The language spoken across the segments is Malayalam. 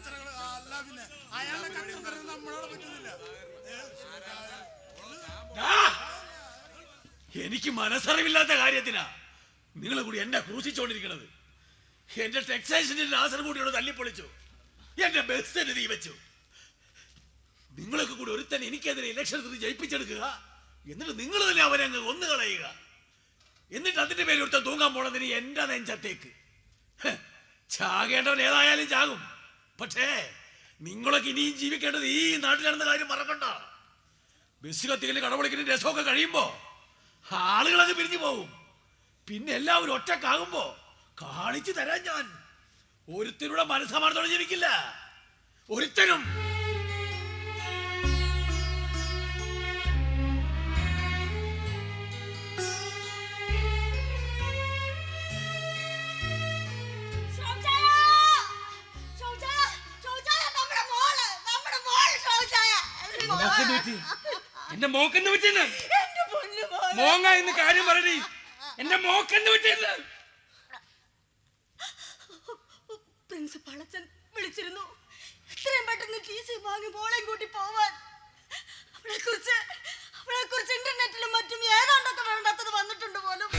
കച്ചറകൾ അല്ല പിന്നെ അയാളുടെ കച്ചറ നമ്മളോട് പറ്റുന്നില്ല! എനിക്ക് മനസ്സറിവില്ലാത്ത കാര്യത്തിനാ നിങ്ങളെ കൂടി എന്നെ ക്രൂശിച്ചോണ്ടിരിക്കണത്. എന്റെ ടെക്സൈസിന്റെ ലാസർ കൂടിയോട് തല്ലിപ്പൊളിച്ചു. എന്റെ ബസ്സിന് തീ വെച്ചു. നിങ്ങളൊക്കെ കൂടി ഒരുത്തൻ എനിക്കെതിരെ ഇലക്ഷൻ ഇലക്ഷനത്തിൽ ജയിപ്പിച്ചെടുക്കുക. എന്നിട്ട് നിങ്ങൾ തന്നെ അവനെ അങ്ങ് കൊന്നു കളയുക എന്നിട്ട് അതിന്റെ പേര് ഒരുത്തൻ തൂങ്ങാൻ പോണതിന് എന്റെ നെഞ്ചത്തേക്ക്. ചാകേണ്ടവൻ ഏതായാലും ചാകും. പക്ഷേ നിങ്ങളൊക്കെ ഇനിയും ജീവിക്കേണ്ടത് ഈ നാട്ടിലാണെന്ന കാര്യം മറക്കണ്ട. ബസ് കത്തിക്കൽ കടവളിക്കുന്ന രസമൊക്കെ കഴിയുമ്പോ ആളുകളൊക്കെ പിരിഞ്ഞു പോകും പിന്നെ എല്ലാവരും ഒറ്റക്കാകുമ്പോ കാണിച്ചു തരാൻ ഞാൻ. ഒരുത്തരുടെ മനസ്സമാർത്തോടെ ജീവിക്കില്ല. ഒരുത്തനും എന്റെ പൊന്നു മോൾ. മോങ്ങ ഇന്ന് കാര്യം പറയടി. എന്റെ മോക്കെന്ത് പറ്റിയെന്ന് പ്രിൻസിപ്പൾ അച്ഛൻ വിളിച്ചിരുന്നു. എത്രയും പെട്ടെന്ന് ടി സി വാങ്ങി മോളെയും കൂട്ടി പോവാൻ. അവളെ കുറിച്ച് അവളെ കുറിച്ച് ഇന്റർനെറ്റിലും മറ്റും ഏതാണ്ടൊക്കെ വേണ്ടാത്തത് വന്നിട്ടുണ്ട് പോലും.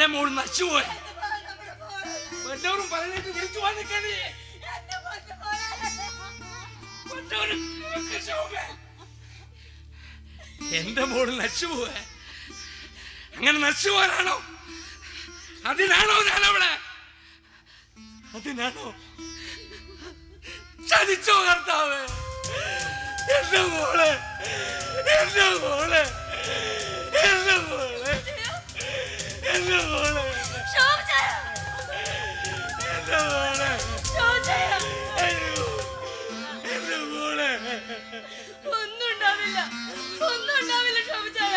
എന്റെ മോൾ നശിച്ചുപോയി. വല്ലവരും പറഞ്ഞിട്ട് വിളിച്ചു വന്നിക്കണേ. എന്റെ മോൾ നശിച്ചുപോയ അങ്ങനെ നശിച്ചുപോകാനാണോ അതിനാണോ ഞാൻ അവിടെ അതിനാണോ? ചതിച്ചോ കർത്താവ്. എന്റെ മോളെ എന്റെ മോളെ എന്റെ മോളെ. ഒന്നും ഉണ്ടാവില്ല ഒന്നും ഉണ്ടാവില്ല ശോഭചായ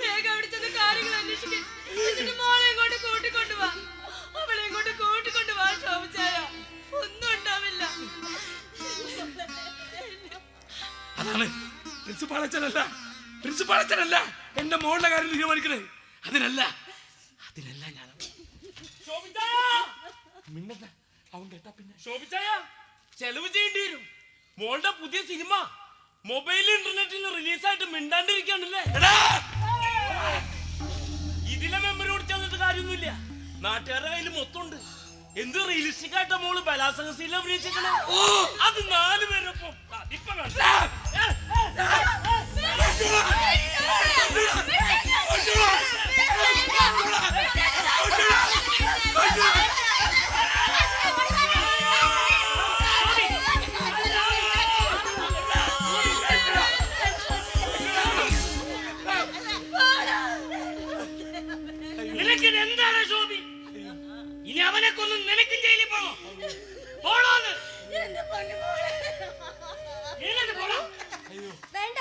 വേഗം അവിടെ കാര്യങ്ങൾ അന്വേഷിക്കും എന്നിട്ട് മോളെ ഇങ്ങോട്ട് കൂട്ടിക്കൊണ്ടു വാ അവളെ ഇങ്ങോട്ട് കൂട്ടിക്കൊണ്ടു വാ ശോഭചായ ഒന്നും ഉണ്ടാവില്ല അതാണ് പ്രിൻസിപ്പാൾ അച്ഛനല്ല എന്റെ മോളുടെ കാര്യം തീരുമാനിക്കണേ. അതിനല്ല ഞാൻ മിണ്ടണ്ട അവൻ കേട്ടാ പിന്നെ ശോഭിച്ചായ ചെലവ് ചെയ്യേണ്ടി വരും മോളുടെ പുതിയ സിനിമ മൊബൈൽ ഇന്റർനെറ്റിൽ റിലീസായിട്ട് മിണ്ടാണ്ടിരിക്കാണല്ലേ എടാ! ഇതിലെ മെമ്മറി ഓടിച്ചു തന്നിട്ട് കാര്യമൊന്നുമില്ല നാട്ടുകാരുടെ കയ്യിൽ മൊത്തമുണ്ട് എന്ത് റിയലിസ്റ്റിക് ആയിട്ടാ മോൾ ബലാസംഗസീല അഭിനയിച്ചിരിക്കണേ അത് നാല് പേരൊപ്പം അതിപ്പോ പോണോ പോണോന്ന് എന്റെ പൊന്നു മോളെ. ഇങ്ങനെ പോണോ വേണ്ട.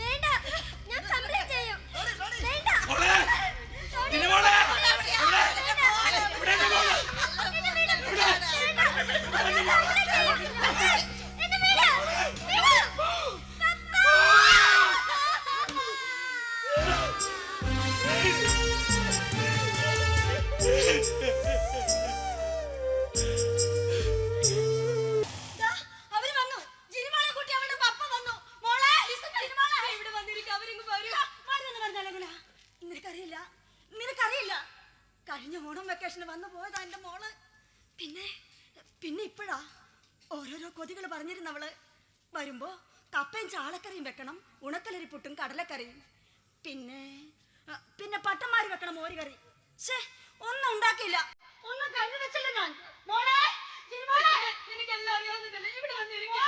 വേണ്ട. ഞാൻ കംപ്ലീറ്റ് ചെയ്യും. വേണ്ട. മോളെ! നിന്റെ മോളെ! ഇവിടെ! കഴിഞ്ഞ ഓണം വെക്കേഷന് വന്നു പോയതാ എന്റെ മോൾ. പിന്നെ പിന്നെ ഇപ്പോഴാ ഓരോരോ കൊതികൾ പറഞ്ഞിരുന്നവൾ. വരുമ്പോ കപ്പയും ചാളക്കറിയും വെക്കണം ഉണക്കലരി പുട്ടും കടലക്കറിയും. പിന്നെ പിന്നെ പട്ടന്മാര് വെക്കണം ഓരി ഛേ ഒന്നും ഉണ്ടാക്കിയില്ല. ഒന്നും കണ്ടു വെച്ചില്ല ഞാൻ. മോളെ അറിയാവുന്നതല്ലേ? ഇവിടെ വന്നിരിക്ക്.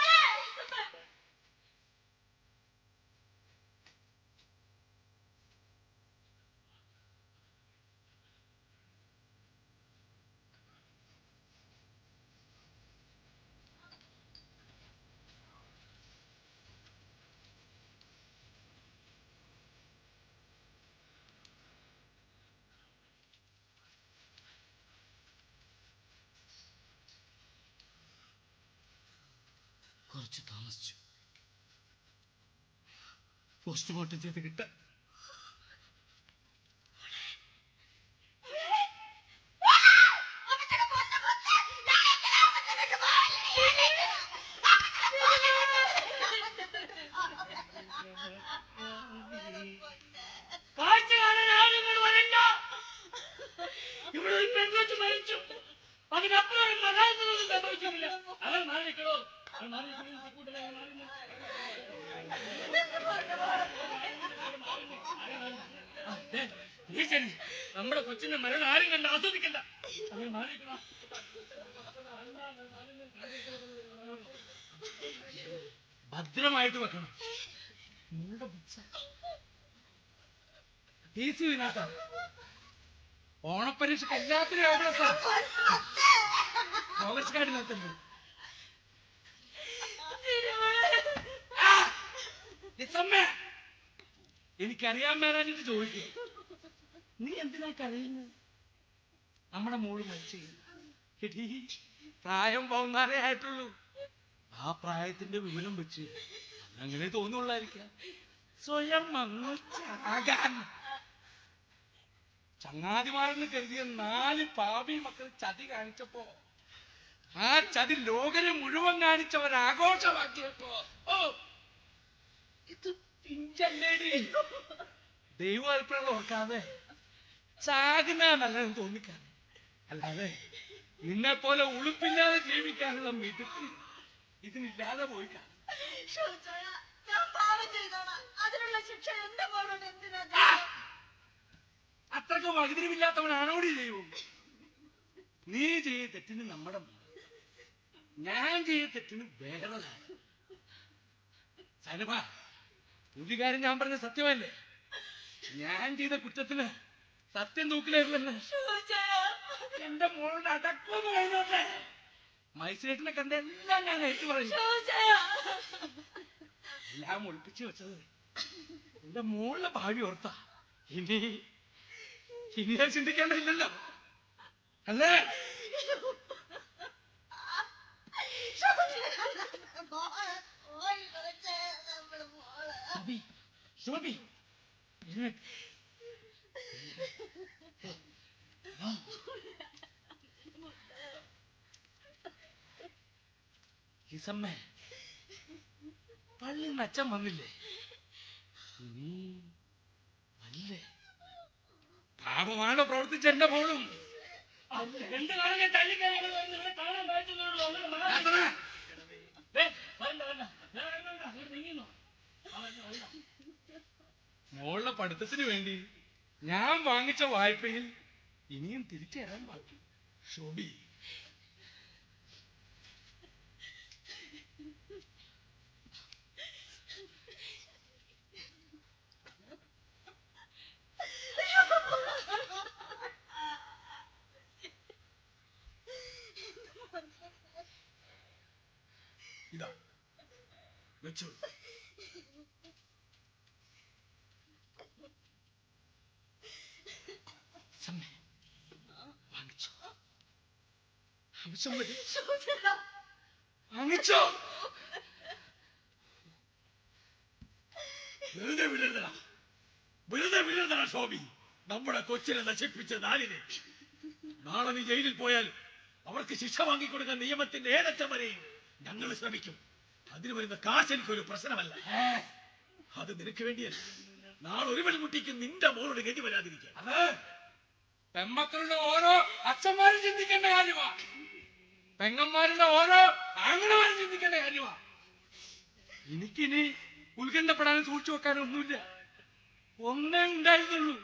താമസിച്ചു. പോസ്റ്റ്മോർട്ടം ചെയ്ത് കിട്ടാൻ കാഴ്ച കാണാൻ ആളുകൾ വരണ്ട ഇവിടെ ഒരു പെൺകൊച്ച് മരിച്ചു അതിനപ്പുറം ഒരു മരണമൊന്നും സംഭവിച്ചിട്ടില്ല അവൻ മാറിക്കണോ അവൻ മാറിക്കണോ കൂട്ടരെ അവൻ മാറി നിൽക്ക്. ആ, ദേ, ശരി. നമ്മുടെ കൊച്ചിന്റെ മരണം ആരും കണ്ട ആസ്വദിക്കണ്ട. ഭദ്രമായിട്ട് വെക്കണം. ടി വിനാത്ത ഓണപ്പരീക്ഷക്ക് എല്ലാത്തിനും പ്രോഗ്രസ് കാർഡിനകത്തുണ്ട് നിസമ്മേ എനിക്കറിയാൻ മേലാഞ്ഞിട്ട് ചോദിക്കും. നീ എന്തിനാ കരയുന്നത് നമ്മുടെ മോൾ മരിച്ചു. പ്രായം പോകുന്നാലേ ആയിട്ടുള്ളൂ. ആ പ്രായത്തിന്റെ വിവരം വെച്ച് അങ്ങനെ തോന്നുള്ളായിരിക്കാം. സ്വയം ചാകാൻ. ചങ്ങാതിമാരെന്ന് കരുതിയ നാല് പാപി മക്കൾ ചതി കാണിച്ചപ്പോ ആ ചതി ലോകനെ മുഴുവൻ കാണിച്ചവരാഘോഷമാക്കിയപ്പോ ഓ ഇത് പിഞ്ചല്ലേടി. ദൈവം അല്പം ഓർക്കാതെ ചാകുന്ന നല്ലതെന്ന് തോന്നിക്കാൻ അല്ലാതെ നിന്നെ പോലെ ഉളുപ്പില്ലാതെ ജീവിക്കാനുള്ള മിടുക്ക് ഇതിനില്ലാതെ പോയി! അത്രയ്ക്ക് വകുതിരിവില്ലാത്തവനാണോടി ദൈവം? നീ ചെയ്യ തെറ്റിന് നമ്മുടെ ഞാൻ ചെയ്യ തെറ്റിന് വേറെ സനുഭ ഒരു കാര്യം ഞാൻ പറഞ്ഞ സത്യമല്ലേ? ഞാൻ ചെയ്ത കുറ്റത്തിന് സത്യം തൂക്കിലായിരുന്നല്ലേ എന്റെ മോളുടെ അടക്കം കഴിഞ്ഞോട്ടെ? മൈസേട്ടിനെ കണ്ട എല്ലാം ഞാൻ ഏറ്റു പറയും. എല്ലാം ഒളിപ്പിച്ചു വെച്ചത് എന്റെ മോളുടെ ഭാവി ഓർത്ത. ഇനി ഇനി ഞാൻ ചിന്തിക്കേണ്ടതില്ലല്ലോ. അല്ലേ? ശോഭി ശോഭി പള്ളിയിൽ നിന്ന് അച്ഛൻ വന്നില്ലേ? നീ അല്ലേ പാപമാണ് പ്രവർത്തിച്ച എന്റെ മോളും? എന്ത് കാണാൻ പറ്റുന്നുള്ളൂ. മോളുടെ പഠിത്തത്തിന് വേണ്ടി ഞാൻ വാങ്ങിച്ച വായ്പയിൽ ഇനിയും തിരിച്ചു തരാൻ ബാക്കി ഷോബി. ഇതാ. വെച്ചു സമ്മേ വാങ്ങിച്ചോ വരും. വാങ്ങിച്ചോ വെറുതെ വിടരുതടാ. വെറുതെ വിടരുതടാ ഷോബി നമ്മുടെ കൊച്ചിനെ നശിപ്പിച്ച നാലിനെ. നാളെ നീ ജയിലിൽ പോയാൽ അവർക്ക് ശിക്ഷ വാങ്ങിക്കൊടുക്കാൻ നിയമത്തിന്റെ ഏതറ്റം വരെയും ഞങ്ങൾ ശ്രമിക്കും. അതിന് വരുന്ന കാശ് എനിക്കൊരു പ്രശ്നമല്ല. അത് നിനക്ക് വേണ്ടിയല്ല. നാളെ ഒരു പെൺകുട്ടിക്ക് നിന്റെ മോളോട് ഗതി വരാതിരിക്കുക അത്. പെമ്മക്കളുടെ ഓരോ അച്ഛന്മാരും ചിന്തിക്കേണ്ട കാര്യമാ. പെങ്ങന്മാരുടെ ഓരോ അങ്ങനെ ചിന്തിക്കേണ്ട കാര്യമാ. എനിക്കിനി ഉത്കണ്ഠപ്പെടാനും സൂക്ഷിച്ചു വെക്കാനും ഒന്നുമില്ല ഒന്നേ ഉണ്ടായിരുന്നുള്ളൂ.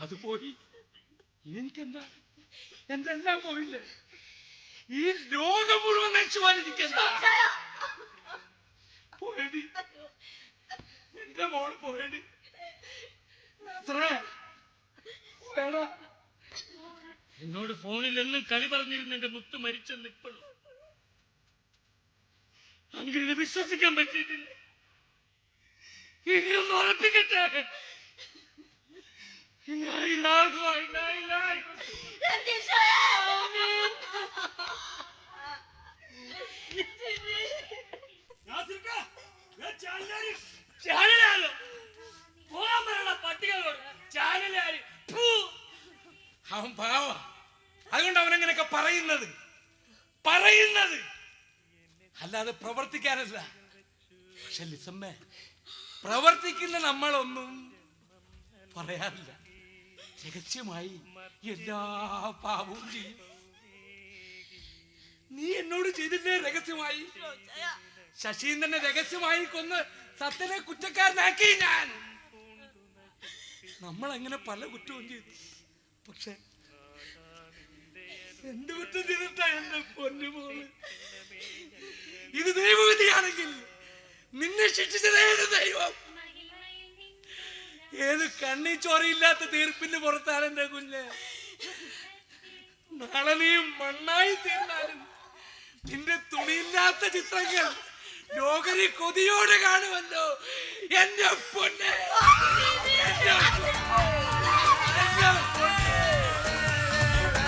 അത് പോയി. എനിക്കെന്താ? എന്തെല്ലാം പോയില്ലേ. ഈ ലോകം മുഴുവൻ നശിച്ചു എനിക്കെന്താ പോയടി. എന്റെ മോൾ പോയടി. എത്ര വേടാ എന്നോട് ഫോണിൽ എന്നും കളി പറഞ്ഞിരുന്നു എന്റെ മുത്ത് മരിച്ചെന്ന് ഇപ്പോഴും. വിശ്വസിക്കാൻ പറ്റിയിട്ടില്ല. ചാനലാണ് പോകാൻ പറ്റിയുള്ള പട്ടികളോട് ചാനൽ പറയുന്നത് പറയുന്നത്. അല്ലാതെ പ്രവർത്തിക്കാനല്ല. പക്ഷെ ലിസമ്മേ പ്രവർത്തിക്കുന്ന നമ്മളൊന്നും പറയാറില്ല. രഹസ്യമായി എല്ലാ പാപവും ചെയ്യും. നീ എന്നോട് ചെയ്തില്ലേ രഹസ്യമായി? ശശീന്ദ്രനെ രഹസ്യമായി കൊന്ന് സത്യനെ കുറ്റക്കാരനാക്കി ഞാൻ. നമ്മൾ അങ്ങനെ പല കുറ്റവും ചെയ്തു. പക്ഷെ എന്ത് കുറ്റം ചെയ്തിട്ടാ എന്റെ പൊന്നു മോൾ. ഇത് ദൈവവിധിയാണെങ്കിൽ നിന്നെ ശിക്ഷിച്ചതേത് ദൈവം? ഏത് കണ്ണി ചോരയില്ലാത്ത തീർപ്പിന് പുറത്താണ് എന്റെ കുഞ്ഞ്. നാളെ നീ മണ്ണായി തീർന്നാലും നിന്റെ തുണിയില്ലാത്ത ചിത്രങ്ങൾ ലോകരി കൊതിയോടെ കാണുമല്ലോ. എന്റെ പൊന്നെ. എന്റെ പൊന്നെ.